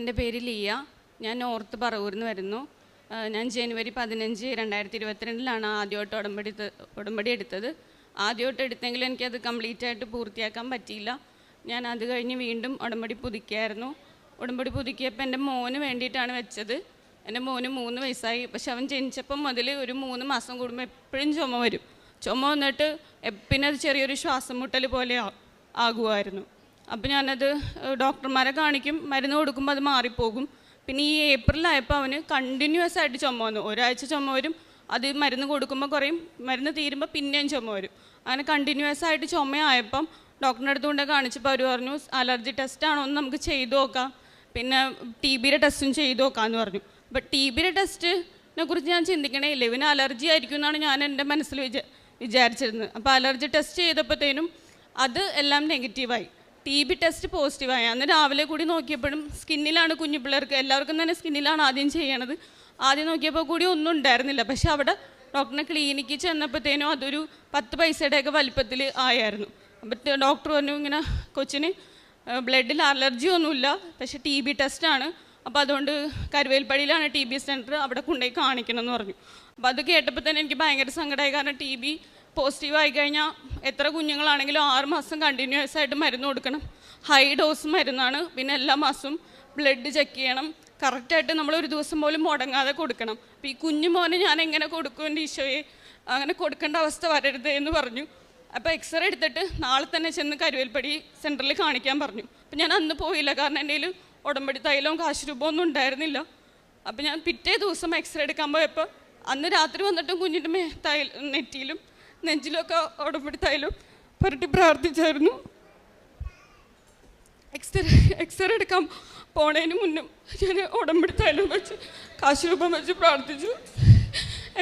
എന്റെ പേര് ലിയ. ഞാൻ നോർത്ത് പറവൂരിൽ നിന്ന് വരുന്നു ഞാൻ ജനുവരി പതിനഞ്ച് രണ്ടായിരത്തി ഇരുപത്തിരണ്ടിലാണ് ആദ്യമായിട്ട് ഉടമ്പടി ഉടമ്പടി എടുത്തത്. ആദ്യമായിട്ട് എടുത്തെങ്കിലും എനിക്കത് കംപ്ലീറ്റ് ആയിട്ട് പൂർത്തിയാക്കാൻ പറ്റിയില്ല. ഞാൻ അത് കഴിഞ്ഞ് വീണ്ടും ഉടമ്പടി പുതുക്കിയായിരുന്നു. ഉടമ്പടി പുതുക്കിയപ്പോൾ എന്റെ മോന് വേണ്ടിയിട്ടാണ് വെച്ചത്. എന്റെ മോന് മൂന്ന് വയസ്സായി. പക്ഷെ അവൻ ജനിച്ചപ്പം മുതൽ ഒരു മൂന്ന് മാസം കൂടുമ്പോൾ എപ്പോഴും ചുമ വരും. ചുമ വന്നിട്ട് പിന്നെ അത് ചെറിയൊരു ശ്വാസം മുട്ടൽ പോലെ ആകുമായിരുന്നു. അപ്പോൾ ഞാനത് ഡോക്ടർമാരെ കാണിക്കും. മരുന്ന് കൊടുക്കുമ്പോൾ അത് മാറിപ്പോകും. പിന്നെ ഈ ഏപ്രിലായപ്പോൾ അവന് കണ്ടിന്യൂസ് ആയിട്ട് ചുമ വന്നു. ഒരാഴ്ച ചുമ വരും അത് മരുന്ന് കൊടുക്കുമ്പോൾ കുറയും മരുന്ന് തീരുമ്പോൾ പിന്നെയും ചുമ വരും. അങ്ങനെ കണ്ടിന്യൂസ് ആയിട്ട് ചുമയായപ്പം ഡോക്ടറിന്റെ അടുത്ത് കൊണ്ട് കാണിച്ചപ്പോൾ അവർ പറഞ്ഞു അലർജി ടെസ്റ്റ് ആണോ എന്ന് നമുക്ക് ചെയ്തു നോക്കാം. പിന്നെ ടി ബിയുടെ ടെസ്റ്റും ചെയ്തു നോക്കാമെന്ന് പറഞ്ഞു. അപ്പം ടി ബിയുടെ ടെസ്റ്റിനെ കുറിച്ച് ഞാൻ ചിന്തിക്കണേ ഇല്ല ഇവന് അലർജി ആയിരിക്കും എന്നാണ് ഞാൻ എന്റെ മനസ്സിൽ വിചാ വിചാരിച്ചിരുന്നത്. അപ്പോൾ അലർജി ടെസ്റ്റ് ചെയ്തപ്പോഴത്തേനും അത് എല്ലാം നെഗറ്റീവായി ടി ബി ടെസ്റ്റ് പോസിറ്റീവായി അന്ന് രാവിലെ കൂടി നോക്കിയപ്പോഴും സ്കിന്നിലാണ് കുഞ്ഞു പിള്ളേർക്ക് എല്ലാവർക്കും തന്നെ സ്കിന്നിലാണ് ആദ്യം ചെയ്യണത്. ആദ്യം നോക്കിയപ്പോൾ കൂടി ഒന്നും ഉണ്ടായിരുന്നില്ല. പക്ഷെ അവിടെ ഡോക്ടറിനെ ക്ലിനിക്കിൽ ചെന്നപ്പോഴത്തേനും അതൊരു പത്ത് പൈസയുടെയൊക്കെ വലിപ്പത്തിൽ ആയായിരുന്നു. അപ്പോൾ ഡോക്ടർ പറഞ്ഞു ഇങ്ങനെ കൊച്ചിന് ബ്ലഡിൽ അലർജി ഒന്നുമില്ല. പക്ഷെ ടി ബി ടെസ്റ്റാണ് അപ്പോൾ അതുകൊണ്ട് കരുവേൽപ്പടിയിലാണ് ടി ബി സെന്റർ അവിടെ കൊണ്ടുപോയി കാണിക്കണം എന്ന് പറഞ്ഞു. അപ്പോൾ അത് കേട്ടപ്പോൾ തന്നെ എനിക്ക് ഭയങ്കര സങ്കടമായി കാരണം ടി ബി പോസിറ്റീവ് ആയി കഴിഞ്ഞാൽ എത്ര കുഞ്ഞുങ്ങളാണെങ്കിലും ആറ് മാസം കണ്ടിന്യൂസ് ആയിട്ട് മരുന്ന് കൊടുക്കണം. ഹൈ ഡോസ് മരുന്നാണ്. പിന്നെ എല്ലാ മാസവും ബ്ലഡ് ചെക്ക് ചെയ്യണം. കറക്റ്റായിട്ട് നമ്മൾ ഒരു ദിവസം പോലും മുടങ്ങാതെ കൊടുക്കണം. അപ്പോൾ ഈ കുഞ്ഞു മോനെ ഞാൻ എങ്ങനെ കൊടുക്കും ഈശോയെ? അങ്ങനെ കൊടുക്കേണ്ട അവസ്ഥ വരരുത് എന്ന് പറഞ്ഞു. അപ്പോൾ എക്സ്റേ എടുത്തിട്ട് നാളെ തന്നെ ചെന്ന് കരുവേൽപ്പടി സെന്ററിൽ കാണിക്കാൻ പറഞ്ഞു. അപ്പം ഞാൻ അന്ന് പോയില്ല. കാരണം എന്റെ ഉടമ്പടി തൈലവും കാശ് രൂപവും ഒന്നും ഉണ്ടായിരുന്നില്ല. അപ്പം ഞാൻ പിറ്റേ ദിവസം എക്സ്റേ എടുക്കാൻ പോയപ്പോൾ അന്ന് രാത്രി വന്നിട്ടും കുഞ്ഞിന്റെ മേ തൈ നെറ്റിയിലും നെഞ്ചിലൊക്കെ ഉടമ്പെടുത്തായാലും പറഞ്ഞിട്ട് പ്രാർത്ഥിച്ചായിരുന്നു. എക്സ്റേ എക്സ്റേ എടുക്കാൻ പോണേന് മുന്നും ഞാൻ ഉടമ്പെടുത്തായാലും വെച്ച് കാശ് രൂപം വെച്ച് പ്രാർത്ഥിച്ചു.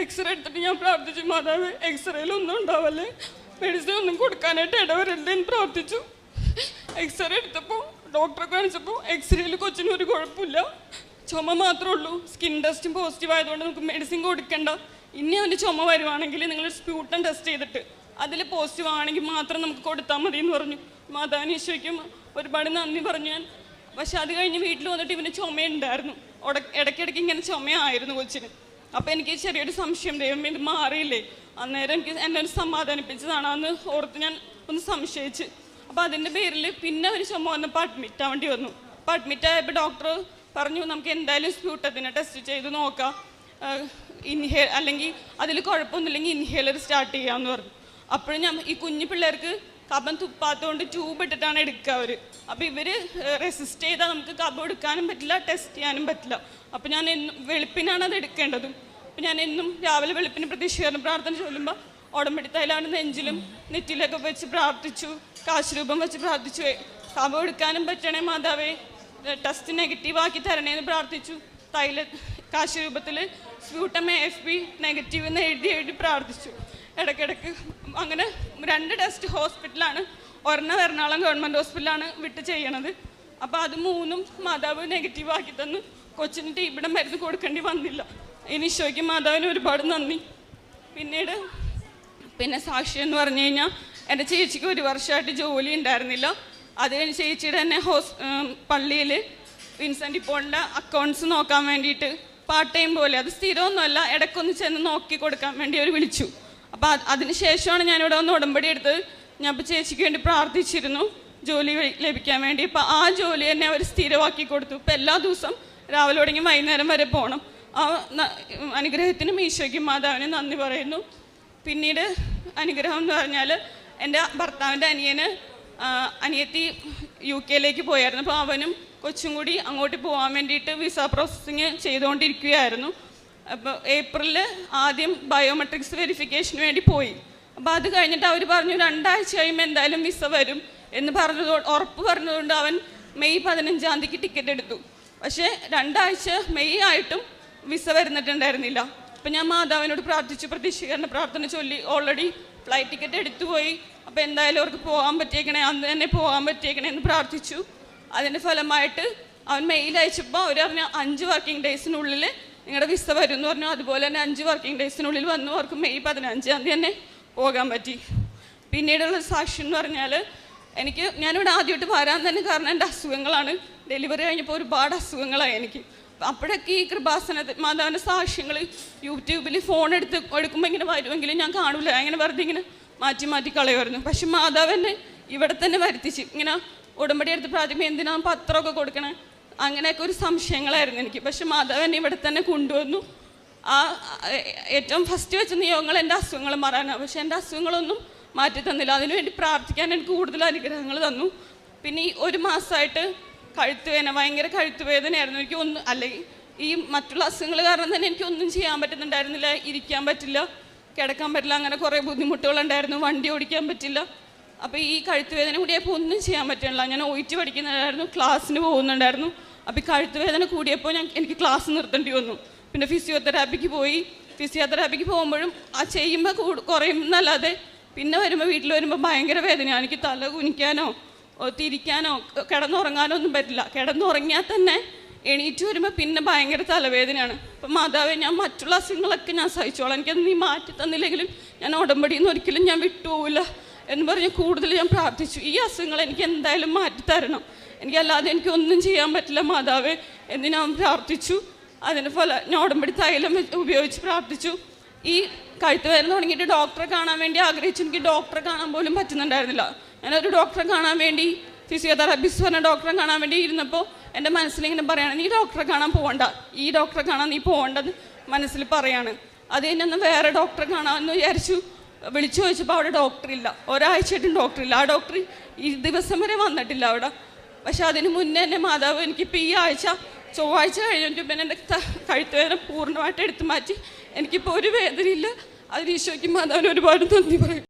എക്സ്റേ എടുത്തിട്ട് ഞാൻ പ്രാർത്ഥിച്ചു മാതാവ് എക്സ്റേയിലൊന്നും ഉണ്ടാവല്ലേ? മെഡിസിൻ ഒന്നും കൊടുക്കാനായിട്ട് ഇടവരല്ലേ എന്ന് പ്രാർത്ഥിച്ചു. എക്സ്റേ എടുത്തപ്പോൾ ഡോക്ടറെ കാണിച്ചപ്പോൾ എക്സ്റേയിൽ കൊച്ചിന് ഒരു കുഴപ്പമില്ല. ചുമ മാത്രമേ ഉള്ളൂ. സ്കിൻ ടെസ്റ്റും പോസിറ്റീവ് ആയതുകൊണ്ട് നമുക്ക് മെഡിസിൻ കൊടുക്കണ്ട. ഇനി അവന് ചുമ വരുവാണെങ്കിൽ നിങ്ങൾ സ്പ്യൂട്ടൻ ടെസ്റ്റ് ചെയ്തിട്ട് അതിൽ പോസിറ്റീവ് ആണെങ്കിൽ മാത്രം നമുക്ക് കൊടുത്താൽ മതി എന്ന് പറഞ്ഞു. മാതാനീശ്വയ്ക്കും ഒരുപാട് നന്ദി പറഞ്ഞു ഞാൻ. പക്ഷെ അത് കഴിഞ്ഞ് വീട്ടിൽ വന്നിട്ട് ഇവന് ചുമയുണ്ടായിരുന്നു. ഇടയ്ക്കിടയ്ക്ക് ഇങ്ങനെ ചുമയായിരുന്നു കൊച്ചിന്. അപ്പം എനിക്ക് ചെറിയൊരു സംശയം ദൈവം ഇത് മാറിയില്ലേ? അന്നേരം എനിക്ക് എന്നെ ഒരു സമാധാനിപ്പിച്ചതാണ്. അന്ന് ഓർത്ത് ഞാൻ ഒന്ന് സംശയിച്ച്. അപ്പോൾ അതിന്റെ പേരിൽ പിന്നെ ഒരു ചുമ വന്നപ്പോൾ അഡ്മിറ്റ് ആവേണ്ടി വന്നു. അപ്പോൾ അഡ്മിറ്റ് ആയപ്പോൾ ഡോക്ടർ പറഞ്ഞു നമുക്ക് എന്തായാലും സ്പ്യൂട്ടത്തിന് ടെസ്റ്റ് ചെയ്ത് നോക്കാം. ഇൻഹേ അല്ലെങ്കിൽ അതിൽ കുഴപ്പമൊന്നുമില്ലെങ്കിൽ ഇൻഹേലർ സ്റ്റാർട്ട് ചെയ്യാമെന്ന് പറഞ്ഞു. അപ്പോഴും ഞാൻ ഈ കുഞ്ഞു പിള്ളേർക്ക് കഫം തുപ്പാത്തതുകൊണ്ട് ട്യൂബ് ഇട്ടിട്ടാണ് എടുക്കുക അവർ അപ്പോൾ ഇവർ റെസിസ്റ്റ് ചെയ്താൽ നമുക്ക് കഫം എടുക്കാനും പറ്റില്ല ടെസ്റ്റ് ചെയ്യാനും പറ്റില്ല. അപ്പോൾ ഞാൻ എന്നും വെളുപ്പിനാണ് അത് എടുക്കേണ്ടതും. അപ്പോൾ ഞാൻ എന്നും രാവിലെ വെളുപ്പിന് പ്രതീക്ഷീകരണ പ്രാർത്ഥന ചൊല്ലുമ്പോൾ ഉടമ്പടി തൈലാണ് നെഞ്ചിലും നെറ്റിലൊക്കെ വെച്ച് പ്രാർത്ഥിച്ചു കാശുരൂപം വെച്ച് പ്രാർത്ഥിച്ചു. കഫം എടുക്കാനും പറ്റണേ മാതാവേ ടെസ്റ്റ് നെഗറ്റീവ് ആക്കി തരണേന്ന് പ്രാർത്ഥിച്ചു. തൈല കാശ് രൂപത്തിൽ സ്പ്യൂട്ടം എഫ് ബി നെഗറ്റീവ് എന്ന് എഴുതി എഴുതി പ്രാർത്ഥിച്ചു. ഇടയ്ക്കിടയ്ക്ക് അങ്ങനെ രണ്ട് ടെസ്റ്റ് ഹോസ്പിറ്റലാണ് ഒരെണ്ണം എറണാകുളം ഗവൺമെന്റ് ഹോസ്പിറ്റലാണ് വിട്ട് ചെയ്യണത്. അപ്പോൾ അത് മൂന്നും മാതാവ് നെഗറ്റീവ് ആക്കി തന്ന് കൊച്ചിന് ടീബിടെ മരുന്ന് കൊടുക്കേണ്ടി വന്നില്ല. ഇനി ഈശോയ്ക്ക് മാതാവിന് ഒരുപാട് നന്ദി. പിന്നീട് പിന്നെ സാക്ഷി എന്ന് പറഞ്ഞു കഴിഞ്ഞാൽ എന്റെ ചേച്ചിക്ക് ഒരു വർഷമായിട്ട് ജോലി ഉണ്ടായിരുന്നില്ല. അത് കഴിഞ്ഞ് ചേച്ചിയുടെ തന്നെ ഹോസ് പള്ളിയിൽ വിൻസെന്റ് ഇപ്പോളിന്റെ അക്കൗണ്ട്സ് നോക്കാൻ വേണ്ടിയിട്ട് പാർട്ട് ടൈം പോലെ അത് സ്ഥിരമൊന്നുമല്ല ഇടയ്ക്കൊന്ന് ചെന്ന് നോക്കി കൊടുക്കാൻ വേണ്ടി അവർ വിളിച്ചു. അപ്പോൾ അതിന് ശേഷമാണ് ഞാനിവിടെ ഒന്ന് ഉടമ്പടി എടുത്തത് ഞാൻ ഇപ്പോൾ ചേച്ചിക്ക് വേണ്ടി പ്രാർത്ഥിച്ചിരുന്നു ജോലി ലഭിക്കാൻ വേണ്ടി. ഇപ്പോൾ ആ ജോലി തന്നെ അവർ സ്ഥിരമാക്കി കൊടുത്തു. ഇപ്പോൾ എല്ലാ ദിവസം രാവിലെ തുടങ്ങി വൈകുന്നേരം വരെ പോകണം ആ അനുഗ്രഹത്തിനും ഈശോയ്ക്കും മാതാവിനും നന്ദി പറയുന്നു. പിന്നീട് അനുഗ്രഹം എന്ന് പറഞ്ഞാൽ എന്റെ ഭർത്താവിന്റെ അനിയന് അനിയത്തി യു കെയിലേക്ക് പോയായിരുന്നു. അപ്പോൾ അവനും കൊച്ചും കൂടി അങ്ങോട്ട് പോകാൻ വേണ്ടിയിട്ട് വിസ പ്രോസസ്സിങ് ചെയ്തുകൊണ്ടിരിക്കുകയായിരുന്നു. അപ്പോൾ ഏപ്രിലിൽ ആദ്യം ബയോമെട്രിക്സ് വെരിഫിക്കേഷന് വേണ്ടി പോയി. അപ്പോൾ അത് കഴിഞ്ഞിട്ട് അവർ പറഞ്ഞു രണ്ടാഴ്ച കഴിയുമ്പോൾ എന്തായാലും വിസ വരും. എന്ന് പറഞ്ഞത് ഉറപ്പ് പറഞ്ഞതുകൊണ്ട് അവൻ മെയ് പതിനഞ്ചാം തീയതിക്ക് ടിക്കറ്റ് എടുത്തു. പക്ഷേ രണ്ടാഴ്ച മെയ് ആയിട്ടും വിസ വരുന്നിട്ടുണ്ടായിരുന്നില്ല. അപ്പം ഞാൻ മാതാവിനോട് പ്രാർത്ഥിച്ചു പ്രതീക്ഷീകരണ പ്രാർത്ഥന ചൊല്ലി. ഓൾറെഡി ഫ്ലൈറ്റ് ടിക്കറ്റ് എടുത്തു പോയി. അപ്പോൾ എന്തായാലും അവർക്ക് പോകാൻ പറ്റിയേക്കണേ അന്ന് തന്നെ പോകാൻ പറ്റിയേക്കണേ എന്ന് പ്രാർത്ഥിച്ചു. അതിന്റെ ഫലമായിട്ട് അവൻ മെയിൽ അയച്ചപ്പോൾ അവർ പറഞ്ഞ അഞ്ച് വർക്കിംഗ് ഡേയ്സിനുള്ളിൽ നിങ്ങളുടെ വിസ വരും എന്ന് പറഞ്ഞു. അതുപോലെ തന്നെ അഞ്ച് വർക്കിംഗ് ഡേയ്സിനുള്ളിൽ വന്നു. അവർക്ക് മെയ് പതിനഞ്ചാം തീയതി തന്നെ പോകാൻ പറ്റി. പിന്നീടുള്ള സാക്ഷി എന്ന് പറഞ്ഞാൽ എനിക്ക് ഞാനിവിടെ ആദ്യമായിട്ട് വരാൻ തന്നെ കാരണം എന്റെ അസുഖങ്ങളാണ്. ഡെലിവറി കഴിഞ്ഞപ്പോൾ ഒരുപാട് അസുഖങ്ങളായി എനിക്ക്. അപ്പോഴൊക്കെ ഈ കൃപാസന മാതാവിന്റെ സാക്ഷ്യങ്ങൾ യൂട്യൂബിൽ ഫോൺ എടുത്ത് എടുക്കുമ്പോൾ ഇങ്ങനെ വരുമെങ്കിലും ഞാൻ കാണില്ല അങ്ങനെ വെറുതെ ഇങ്ങനെ മാറ്റി മാറ്റി കളയുമായിരുന്നു. പക്ഷെ മാതാവ് എന്നെ ഇവിടെ തന്നെ വരുത്തിച്ച്. ഇങ്ങനെ ഉടമ്പടി എടുത്ത് പ്രാഥമിക എന്തിനാ പത്രമൊക്കെ കൊടുക്കണേ? അങ്ങനെയൊക്കെ ഒരു സംശയങ്ങളായിരുന്നു എനിക്ക്. പക്ഷെ മാധവൻ ഇവിടെ തന്നെ കൊണ്ടുവന്നു. ആ ഏറ്റവും ഫസ്റ്റ് വെച്ച നിയോഗങ്ങൾ എന്റെ അസുഖങ്ങൾ മാറാനാണ്. പക്ഷെ എന്റെ അസുഖങ്ങളൊന്നും മാറ്റി തന്നില്ല. അതിനുവേണ്ടി പ്രാർത്ഥിക്കാൻ എനിക്ക് കൂടുതൽ അനുഗ്രഹങ്ങൾ തന്നു. പിന്നെ ഈ ഒരു മാസമായിട്ട് കഴുത്തുവേദന ഭയങ്കര കഴുത്തുവേദനയായിരുന്നു എനിക്ക് ഒന്ന് അല്ലെങ്കിൽ ഈ മറ്റുള്ള അസുഖങ്ങൾ കാരണം തന്നെ എനിക്ക് ഒന്നും ചെയ്യാൻ പറ്റുന്നുണ്ടായിരുന്നില്ല. ഇരിക്കാൻ പറ്റില്ല. കിടക്കാൻ പറ്റില്ല. അങ്ങനെ കുറേ ബുദ്ധിമുട്ടുകളുണ്ടായിരുന്നു വണ്ടി ഓടിക്കാൻ പറ്റില്ല. അപ്പോൾ ഈ കഴുത്ത് വേദന കൂടിയപ്പോൾ ഒന്നും ചെയ്യാൻ പറ്റണില്ല. ഞാൻ ഒയിറ്റ് പഠിക്കുന്നുണ്ടായിരുന്നു ക്ലാസ്സിന് പോകുന്നുണ്ടായിരുന്നു. അപ്പോൾ ഈ കഴുത്ത് വേദന കൂടിയപ്പോൾ ഞാൻ എനിക്ക് ക്ലാസ് നിർത്തേണ്ടി വന്നു. പിന്നെ ഫിസിയോതെറാപ്പിക്ക് പോയി. ഫിസിയോതെറാപ്പിക്ക് പോകുമ്പോഴും ആ ചെയ്യുമ്പോൾ കൂടു കുറയുമെന്നല്ലാതെ പിന്നെ വരുമ്പോൾ വീട്ടിൽ വരുമ്പോൾ ഭയങ്കര വേദനയാണ് എനിക്ക് തല കുനിക്കാനോ തിരിക്കാനോ കിടന്നുറങ്ങാനോ ഒന്നും പറ്റില്ല. കിടന്നുറങ്ങിയാൽ തന്നെ എണീറ്റ് വരുമ്പോൾ പിന്നെ ഭയങ്കര തലവേദനയാണ്. അപ്പം മാതാവെ ഞാൻ മറ്റുള്ള അസുഖങ്ങളൊക്കെ ഞാൻ സഹിച്ചോളാം. എനിക്കത് നീ മാറ്റി തന്നില്ലെങ്കിലും ഞാൻ ഉടമ്പടിയിൽ നിന്ന് ഒരിക്കലും ഞാൻ വിട്ടുപോകില്ല എന്ന് പറഞ്ഞ് കൂടുതൽ ഞാൻ പ്രാർത്ഥിച്ചു. ഈ അസുഖങ്ങൾ എനിക്ക് എന്തായാലും മാറ്റിത്തരണം എനിക്കല്ലാതെ എനിക്ക് ഒന്നും ചെയ്യാൻ പറ്റില്ല മാതാവേ എന്ന് ഞാൻ പ്രാർത്ഥിച്ചു. അതിന് ഫല ഞോടമ്പടി തൈലം ഉപയോഗിച്ച് പ്രാർത്ഥിച്ചു. ഈ കഴുത്ത് വേദന തുടങ്ങിയിട്ട് ഡോക്ടറെ കാണാൻ വേണ്ടി ആഗ്രഹിച്ചു. എനിക്ക് ഡോക്ടറെ കാണാൻ പോലും പറ്റുന്നുണ്ടായിരുന്നില്ല. ഞാനൊരു ഡോക്ടറെ കാണാൻ വേണ്ടി ഫിസിയോതെറാപ്പിസ്റ്റ് പറഞ്ഞ ഡോക്ടറെ കാണാൻ വേണ്ടി ഇരുന്നപ്പോൾ എന്റെ മനസ്സിലിങ്ങനെ പറയാണ് നീ ഡോക്ടറെ കാണാൻ പോകണ്ട ഈ ഡോക്ടറെ കാണാൻ നീ പോകേണ്ടത് മനസ്സിൽ പറയാണ്. അത് കഴിഞ്ഞൊന്ന് വേറെ ഡോക്ടറെ കാണാമെന്ന് വിചാരിച്ചു. വിളിച്ചു ചോദിച്ചപ്പോൾ അവിടെ ഡോക്ടറില്ല ഒരാഴ്ചയായിട്ടും ഡോക്ടറില്ല ആ ഡോക്ടർ ഈ ദിവസം വരെ വന്നിട്ടില്ല അവിടെ. പക്ഷെ അതിന് മുന്നേ എന്റെ മാതാവ് എനിക്കിപ്പോൾ ഈ ആഴ്ച ചൊവ്വാഴ്ച കഴിഞ്ഞിട്ട് പിന്നെ എന്റെ കഴുത്തുവേദന കഴുത്ത് പൂർണമായിട്ട് എടുത്തു മാറ്റി. എനിക്കിപ്പോൾ ഒരു വേദനയില്ല. അതിന് ഈശോയ്ക്ക് മാതാവിന് ഒരുപാട് നന്ദി പറയും